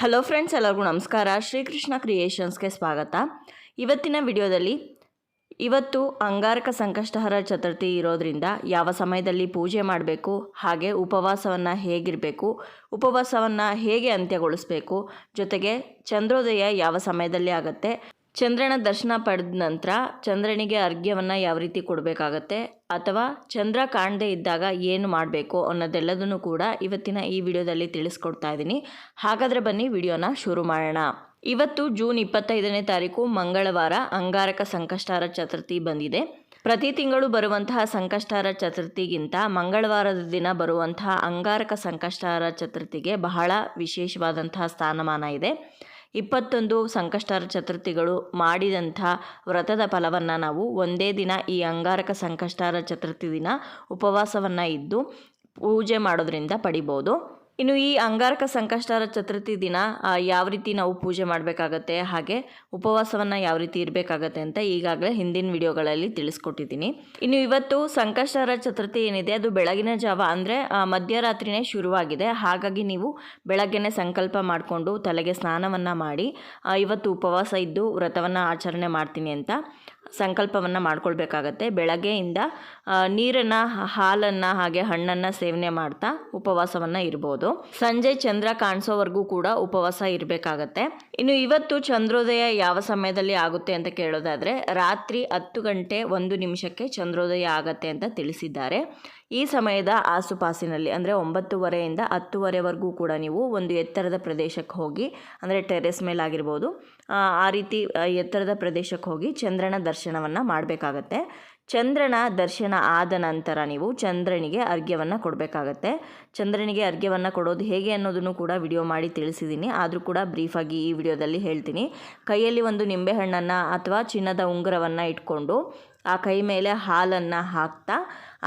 Hello friends ಎಲ್ಲರಿಗೂ ನಮಸ್ಕಾರ. ಶ್ರೀಕೃಷ್ಣ ಕ್ರಿಯೇಷನ್ಸ್ಗೆ ಸ್ವಾಗತ. ಇವತ್ತಿನ ವಿಡಿಯೋದಲ್ಲಿ ಇವತ್ತು ಅಂಗಾರಕ ಸಂಕಷ್ಟಹರ ಚತುರ್ಥಿ ಇರೋದ್ರಿಂದ ಯಾವ ಸಮಯದಲ್ಲಿ ಪೂಜೆ ಮಾಡಬೇಕು, ಹಾಗೆ ಉಪವಾಸವನ್ನು ಹೇಗಿರಬೇಕು, ಉಪವಾಸವನ್ನು ಹೇಗೆ ಅಂತ್ಯಗೊಳಿಸಬೇಕು, ಜೊತೆಗೆ ಚಂದ್ರೋದಯ ಯಾವ ಸಮಯದಲ್ಲಿ ಆಗುತ್ತೆ ಚಂದ್ರನ ದರ್ಶನ ಪಡೆದ ನಂತರ ಚಂದ್ರನಿಗೆ ಅರ್ಘ್ಯವನ್ನು ಯಾವ ರೀತಿ ಕೊಡಬೇಕಾಗತ್ತೆ? ಅಥವಾ ಚಂದ್ರ ಕಾಣದೇ ಇದ್ದಾಗ ಏನು ಮಾಡಬೇಕು ಅನ್ನೋದೆಲ್ಲದನ್ನು ಕೂಡ ಇವತ್ತಿನ ಈ ವಿಡಿಯೋದಲ್ಲಿ ತಿಳಿಸ್ಕೊಡ್ತಾ ಇದ್ದೀನಿ. ಹಾಗಾದರೆ ಬನ್ನಿ ವಿಡಿಯೋನ ಶುರು ಮಾಡೋಣ. ಇವತ್ತು ಜೂನ್ ಇಪ್ಪತ್ತೈದನೇ ತಾರೀಕು ಮಂಗಳವಾರ ಅಂಗಾರಕ ಸಂಕಷ್ಟಾರ ಚತುರ್ಥಿ ಬಂದಿದೆ. ಪ್ರತಿ ತಿಂಗಳು ಬರುವಂತಹ ಸಂಕಷ್ಟಾರ ಚತುರ್ಥಿಗಿಂತ ಮಂಗಳವಾರದ ದಿನ ಬರುವಂತಹ ಅಂಗಾರಕ ಸಂಕಷ್ಟಾರ ಚತುರ್ಥಿಗೆ ಬಹಳ ವಿಶೇಷವಾದಂತಹ ಸ್ಥಾನಮಾನ ಇದೆ. ಇಪ್ಪತ್ತೊಂದು ಸಂಕಷ್ಟಾರ ಚತುರ್ಥಿಗಳು ಮಾಡಿದಂಥ ವ್ರತದ ಫಲವನ್ನು ನಾವು ಒಂದೇ ದಿನ ಈ ಅಂಗಾರಕ ಸಂಕಷ್ಟಾರ ಚತುರ್ಥಿ ದಿನ ಉಪವಾಸವನ್ನು ಇದ್ದು ಪೂಜೆ ಮಾಡೋದ್ರಿಂದ ಪಡಿಬೋದು. ಇನ್ನು ಈ ಅಂಗಾರಕ ಸಂಕಷ್ಟರ ಚತುರ್ಥಿ ದಿನ ಯಾವ ರೀತಿ ನಾವು ಪೂಜೆ ಮಾಡಬೇಕಾಗತ್ತೆ, ಹಾಗೆ ಉಪವಾಸವನ್ನು ಯಾವ ರೀತಿ ಇರಬೇಕಾಗತ್ತೆ ಅಂತ ಈಗಾಗಲೇ ಹಿಂದಿನ ವಿಡಿಯೋಗಳಲ್ಲಿ ತಿಳಿಸ್ಕೊಟ್ಟಿದ್ದೀನಿ. ಇನ್ನು ಇವತ್ತು ಸಂಕಷ್ಟರ ಚತುರ್ಥಿ ಏನಿದೆ, ಅದು ಬೆಳಗಿನ ಜಾವ ಅಂದರೆ ಮಧ್ಯರಾತ್ರಿನೇ ಶುರುವಾಗಿದೆ. ಹಾಗಾಗಿ ನೀವು ಬೆಳಗ್ಗೆನೇ ಸಂಕಲ್ಪ ಮಾಡಿಕೊಂಡು ತಲೆಗೆ ಸ್ನಾನವನ್ನು ಮಾಡಿ ಇವತ್ತು ಉಪವಾಸ ಇದ್ದು ವ್ರತವನ್ನು ಆಚರಣೆ ಮಾಡ್ತೀನಿ ಅಂತ. ಸಂಕಲ್ಪವನ್ನು ಮಾಡ್ಕೊಳ್ಬೇಕಾಗತ್ತೆ. ಬೆಳಗ್ಗೆಯಿಂದ ನೀರನ್ನು, ಹಾಲನ್ನು ಹಾಗೆ ಹಣ್ಣನ್ನು ಸೇವನೆ ಮಾಡ್ತಾ ಉಪವಾಸವನ್ನು ಇರ್ಬೋದು. ಸಂಜೆ ಚಂದ್ರ ಕಾಣಿಸೋವರೆಗೂ ಕೂಡ ಉಪವಾಸ ಇರಬೇಕಾಗತ್ತೆ. ಇನ್ನು ಇವತ್ತು ಚಂದ್ರೋದಯ ಯಾವ ಸಮಯದಲ್ಲಿ ಆಗುತ್ತೆ ಅಂತ ಕೇಳೋದಾದರೆ, ರಾತ್ರಿ ಹತ್ತು ಗಂಟೆ ಒಂದು ನಿಮಿಷಕ್ಕೆ ಚಂದ್ರೋದಯ ಆಗತ್ತೆ ಅಂತ ತಿಳಿಸಿದ್ದಾರೆ. ಈ ಸಮಯದ ಆಸುಪಾಸಿನಲ್ಲಿ ಅಂದರೆ ಒಂಬತ್ತುವರೆಯಿಂದ ಹತ್ತುವರೆವರೆಗೂ ಕೂಡ ನೀವು ಒಂದು ಎತ್ತರದ ಪ್ರದೇಶಕ್ಕೆ ಹೋಗಿ ಅಂದರೆ ಟೆರೆಸ್ ಮೇಲಾಗಿರ್ಬೋದು ಆ, ರೀತಿ ಎತ್ತರದ ಪ್ರದೇಶಕ್ಕೆ ಹೋಗಿ ಚಂದ್ರನ ದರ್ಶನವನ್ನು ಮಾಡಬೇಕಾಗತ್ತೆ. ಚಂದ್ರನ ದರ್ಶನ ಆದ ನಂತರ ನೀವು ಚಂದ್ರನಿಗೆ ಅರ್ಘ್ಯವನ್ನು ಕೊಡಬೇಕಾಗತ್ತೆ. ಚಂದ್ರನಿಗೆ ಅರ್ಘ್ಯವನ್ನು ಕೊಡೋದು ಹೇಗೆ ಅನ್ನೋದನ್ನು ಕೂಡ ವಿಡಿಯೋ ಮಾಡಿ ತಿಳಿಸಿದ್ದೀನಿ ಆದರೂ ಕೂಡ ಬ್ರೀಫಾಗಿ ಈ ವಿಡಿಯೋದಲ್ಲಿ ಹೇಳ್ತೀನಿ. ಕೈಯಲ್ಲಿ ಒಂದು ನಿಂಬೆಹಣ್ಣನ್ನು ಅಥವಾ ಚಿನ್ನದ ಉಂಗುರವನ್ನು ಇಟ್ಕೊಂಡು ಆ ಕೈ ಮೇಲೆ ಹಾಲನ್ನು ಹಾಕ್ತಾ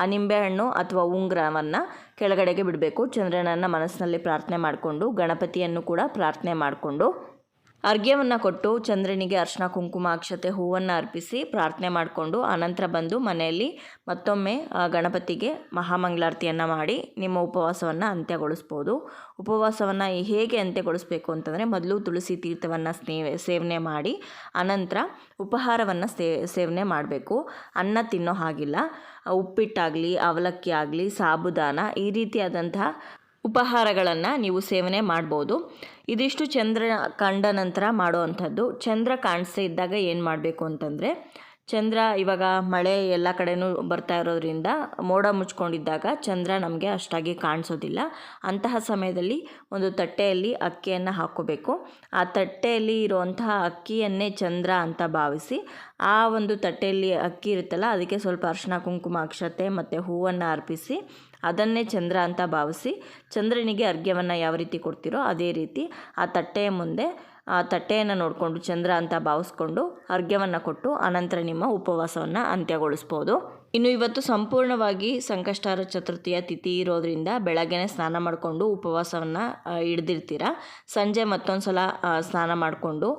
ಆ ನಿಂಬೆಹಣ್ಣು ಅಥವಾ ಉಂಗುರವನ್ನು ಕೆಳಗಡೆಗೆ ಬಿಡಬೇಕು. ಚಂದ್ರನನ್ನು ಮನಸ್ಸಿನಲ್ಲಿ ಪ್ರಾರ್ಥನೆ ಮಾಡಿಕೊಂಡು, ಗಣಪತಿಯನ್ನು ಕೂಡ ಪ್ರಾರ್ಥನೆ ಮಾಡಿಕೊಂಡು ಅರ್ಘ್ಯವನ್ನು ಕೊಟ್ಟು ಚಂದ್ರನಿಗೆ ಅರ್ಶಿನ ಕುಂಕುಮ ಅಕ್ಷತೆ ಹೂವನ್ನು ಅರ್ಪಿಸಿ ಪ್ರಾರ್ಥನೆ ಮಾಡಿಕೊಂಡು ಆನಂತರ ಬಂದು ಮನೆಯಲ್ಲಿ ಮತ್ತೊಮ್ಮೆ ಗಣಪತಿಗೆ ಮಹಾಮಂಗಳಾರತಿಯನ್ನು ಮಾಡಿ ನಿಮ್ಮ ಉಪವಾಸವನ್ನು ಅಂತ್ಯಗೊಳಿಸ್ಬೋದು. ಉಪವಾಸವನ್ನು ಹೇಗೆ ಅಂತ್ಯಗೊಳಿಸ್ಬೇಕು ಅಂತಂದರೆ ಮೊದಲು ತುಳಸಿ ತೀರ್ಥವನ್ನು ಸೇವನೆ ಮಾಡಿ ಅನಂತರ ಉಪಹಾರವನ್ನು ಸೇ ಸೇವನೆ ಮಾಡಬೇಕು. ಅನ್ನ ತಿನ್ನೋ ಹಾಗಿಲ್ಲ. ಉಪ್ಪಿಟ್ಟಾಗಲಿ, ಅವಲಕ್ಕಿ ಆಗಲಿ, ಸಾಬುದಾನ ಈ ರೀತಿಯಾದಂತಹ ಉಪಹಾರಗಳನ್ನು ನೀವು ಸೇವನೆ ಮಾಡ್ಬೋದು. ಇದಿಷ್ಟು ಚಂದ್ರ ಕಂಡ ನಂತರ ಮಾಡುವಂಥದ್ದು. ಚಂದ್ರ ಕಾಣಿಸ್ತಾ ಇದ್ದಾಗ ಏನು ಮಾಡಬೇಕು ಅಂತಂದರೆ, ಚಂದ್ರ ಇವಾಗ ಮಳೆ ಎಲ್ಲ ಕಡೆಯೂ ಬರ್ತಾ ಇರೋದ್ರಿಂದ ಮೋಡ ಮುಚ್ಕೊಂಡಿದ್ದಾಗ ಚಂದ್ರ ನಮಗೆ ಅಷ್ಟಾಗಿ ಕಾಣಿಸೋದಿಲ್ಲ. ಅಂತಹ ಸಮಯದಲ್ಲಿ ಒಂದು ತಟ್ಟೆಯಲ್ಲಿ ಅಕ್ಕಿಯನ್ನು ಹಾಕೋಬೇಕು ಆ ತಟ್ಟೆಯಲ್ಲಿ ಇರುವಂತಹ ಅಕ್ಕಿಯನ್ನೇ ಚಂದ್ರ ಅಂತ ಭಾವಿಸಿ, ಆ ಒಂದು ತಟ್ಟೆಯಲ್ಲಿ ಅಕ್ಕಿ ಇರುತ್ತಲ್ಲ, ಅದಕ್ಕೆ ಸ್ವಲ್ಪ ಅರ್ಶಿನ ಕುಂಕುಮ ಅಕ್ಷತೆ ಮತ್ತು ಹೂವನ್ನು ಅರ್ಪಿಸಿ ಅದನ್ನೇ ಚಂದ್ರ ಅಂತ ಭಾವಿಸಿ ಚಂದ್ರನಿಗೆ ಅರ್ಘ್ಯವನ್ನು ಯಾವ ರೀತಿ ಕೊಡ್ತೀರೋ ಅದೇ ರೀತಿ ಆ ತಟ್ಟೆಯ ಮುಂದೆ, ಆ ತಟ್ಟೆಯನ್ನು ನೋಡಿಕೊಂಡು ಚಂದ್ರ ಅಂತ ಭಾವಿಸ್ಕೊಂಡು ಅರ್ಘ್ಯವನ್ನು ಕೊಟ್ಟು ಅನಂತರ ನಿಮ್ಮ ಉಪವಾಸವನ್ನು ಅಂತ್ಯಗೊಳಿಸ್ಬೋದು. ಇನ್ನು ಇವತ್ತು ಸಂಪೂರ್ಣವಾಗಿ ಸಂಕಷ್ಟಾರ ಚತುರ್ಥಿಯ ತಿಥಿ ಇರೋದ್ರಿಂದ ಬೆಳಗ್ಗೆನೆ ಸ್ನಾನ ಮಾಡಿಕೊಂಡು ಉಪವಾಸವನ್ನು ಹಿಡ್ದಿರ್ತೀರ. ಸಂಜೆ ಮತ್ತೊಂದು ಸಲ ಸ್ನಾನ ಮಾಡಿಕೊಂಡು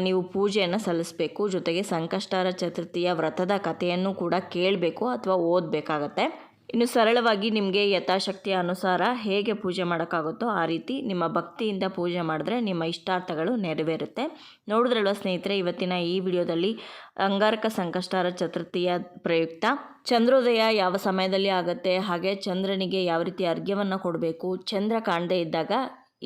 ನೀವು ಪೂಜೆಯನ್ನು ಸಲ್ಲಿಸಬೇಕು. ಜೊತೆಗೆ ಸಂಕಷ್ಟಾರ ಚತುರ್ಥಿಯ ವ್ರತದ ಕಥೆಯನ್ನು ಕೂಡ ಕೇಳಬೇಕು ಅಥವಾ ಓದಬೇಕಾಗತ್ತೆ. ಇನ್ನು ಸರಳವಾಗಿ ನಿಮಗೆ ಯಥಾಶಕ್ತಿಯ ಅನುಸಾರ ಹೇಗೆ ಪೂಜೆ ಮಾಡೋಕ್ಕಾಗುತ್ತೋ ಆ ರೀತಿ ನಿಮ್ಮ ಭಕ್ತಿಯಿಂದ ಪೂಜೆ ಮಾಡಿದ್ರೆ ನಿಮ್ಮ ಇಷ್ಟಾರ್ಥಗಳು ನೆರವೇರುತ್ತೆ. ನೋಡಿದ್ರಲ್ವ ಸ್ನೇಹಿತರೆ, ಇವತ್ತಿನ ಈ ವಿಡಿಯೋದಲ್ಲಿ ಅಂಗಾರಕ ಸಂಕಷ್ಟಾರ ಚತುರ್ಥಿಯ ಪ್ರಯುಕ್ತ. ಚಂದ್ರೋದಯ ಯಾವ ಸಮಯದಲ್ಲಿ ಆಗುತ್ತೆ, ಹಾಗೆ ಚಂದ್ರನಿಗೆ ಯಾವ ರೀತಿ ಅರ್ಘ್ಯವನ್ನು ಕೊಡಬೇಕು, ಚಂದ್ರ ಕಾಣದೇ ಇದ್ದಾಗ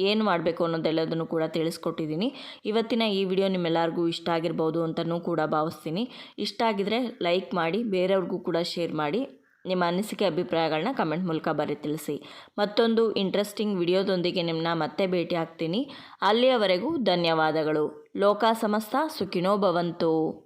ಏನು ಮಾಡಬೇಕು ಅನ್ನೋದೆಲ್ಲದನ್ನು ಕೂಡ ತಿಳಿಸ್ಕೊಟ್ಟಿದ್ದೀನಿ. ಇವತ್ತಿನ ಈ ವಿಡಿಯೋ ನಿಮ್ಮೆಲ್ಲರಿಗೂ ಇಷ್ಟ ಆಗಿರ್ಬೋದು ಅಂತಲೂ ಕೂಡ ಭಾವಿಸ್ತೀನಿ. ಇಷ್ಟ ಆಗಿದ್ರೆ ಲೈಕ್ ಮಾಡಿ, ಬೇರೆಯವ್ರಿಗೂ ಕೂಡ ಶೇರ್ ಮಾಡಿ. ನಿಮ್ಮ ಅನಿಸಿಕೆ ಅಭಿಪ್ರಾಯಗಳನ್ನ ಕಮೆಂಟ್ ಮೂಲಕ ಬರೀ ತಿಳಿಸಿ. ಮತ್ತೊಂದು ಇಂಟ್ರೆಸ್ಟಿಂಗ್ ವಿಡಿಯೋದೊಂದಿಗೆ ನಿಮ್ಮನ್ನ ಮತ್ತೆ ಭೇಟಿ ಆಗ್ತೀನಿ. ಅಲ್ಲಿಯವರೆಗೂ ಧನ್ಯವಾದಗಳು. ಲೋಕ ಸಮಸ್ತ, ಸುಖಿನೋ ಭವಂತು.